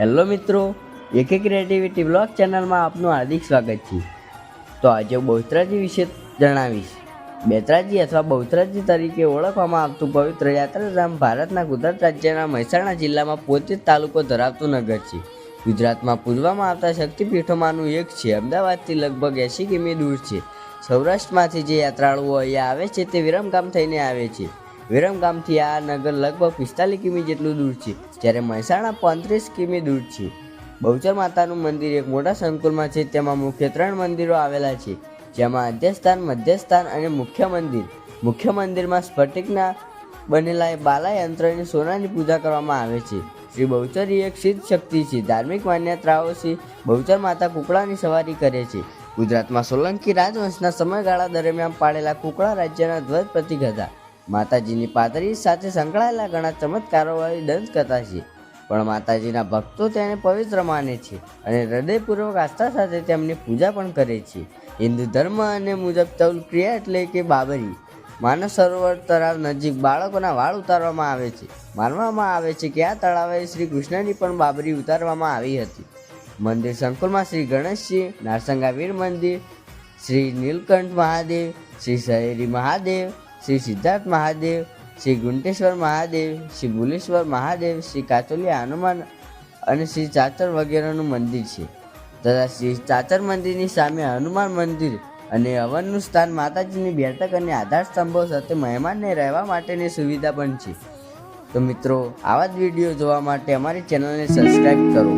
Hello મિત્રો, એકે creativity blog ચેનલમાં આપનું હાર્દિક સ્વાગત છે. તો આજે બહુચરાજી વિશે જણાવીશ. બેતરાજી અથવા બહુચરાજી તરીકે ઓળખવામાં આવતું પવિત્ર યાત્રાધામ ભારતના ગુજરાત રાજ્યના મહેસાણા જિલ્લામાં પોતે તાલુકો ધરાવતું નગર છે. ગુજરાતમાં પૂજવામાં આવતા શક્તિપીઠોમાંનું એક છે. અમદાવાદથી લગભગ એંસી કિમી દૂર છે. સૌરાષ્ટ્રમાંથી જે યાત્રાળુઓ અહીંયા આવે છે તે વિરમગામ થઈને આવે છે. વિરમગામથી આ નગર લગભગ પિસ્તાલીસ કિમી જેટલું દૂર છે, જ્યારે મહેસાણા પાંત્રીસ કિમી દૂર છે. બહુચર માતાનું મંદિર એક મોટા સંકુલમાં છે, તેમાં મુખ્ય ત્રણ મંદિરો આવેલા છે, જેમાં અધ્યસ્થાન, મધ્યસ્થાન અને મુખ્ય મંદિર. મુખ્ય મંદિરમાં સ્ફટિકના બનેલા એ બાલા યંત્રની સોનાની પૂજા કરવામાં આવે છે. શ્રી બહુચરી એક સિદ્ધ શક્તિ છે, ધાર્મિક માન્યતાઓથી બહુચર માતા કુકડાની સવારી કરે છે. ગુજરાતમાં સોલંકી રાજવંશના સમયગાળા દરમિયાન પાડેલા કુકડા રાજ્યના ધ્વજ પ્રતિક હતા. માતાજીની પાતળી સાથે સંકળાયેલા ઘણા ચમત્કારોવાળી દંતકથા છે. પણ માતાજીના ભક્તો તેને પવિત્ર માને છે અને હૃદયપૂર્વક આસ્થા સાથે તેમની પૂજા પણ કરે છે. હિન્દુ ધર્મ અને મુજબ તૌલ ક્રિયા એટલે કે બાબરી. માનવ સરોવર તળાવ નજીક બાળકોના વાળ ઉતારવામાં આવે છે. માનવામાં આવે છે કે આ તળાવે શ્રી કૃષ્ણની પણ બાબરી ઉતારવામાં આવી હતી. મંદિર સંકુલમાં શ્રી ગણેશજી નારસંગા વીર મંદિર, શ્રી નીલકંઠ મહાદેવ, શ્રી શહેરી મહાદેવ શ્રી સિદ્ધાર્થ મહાદેવ, શ્રી ગુંટેશ્વર મહાદેવ, શ્રી ભુલેશ્વર મહાદેવ, શ્રી કાતોલિયા હનુમાન અને શ્રી ચાચર વગેરેનું મંદિર છે. તથા શ્રી ચાચર મંદિરની સામે હનુમાન મંદિર અને હવનનું સ્થાન માતાજીની બેઠક અને આધાર સ્તંભો સાથે મહેમાનને રહેવા માટેની સુવિધા પણ છે. તો મિત્રો, આવા જ વીડિયો જોવા માટે અમારી ચેનલને સબસ્ક્રાઈબ કરો.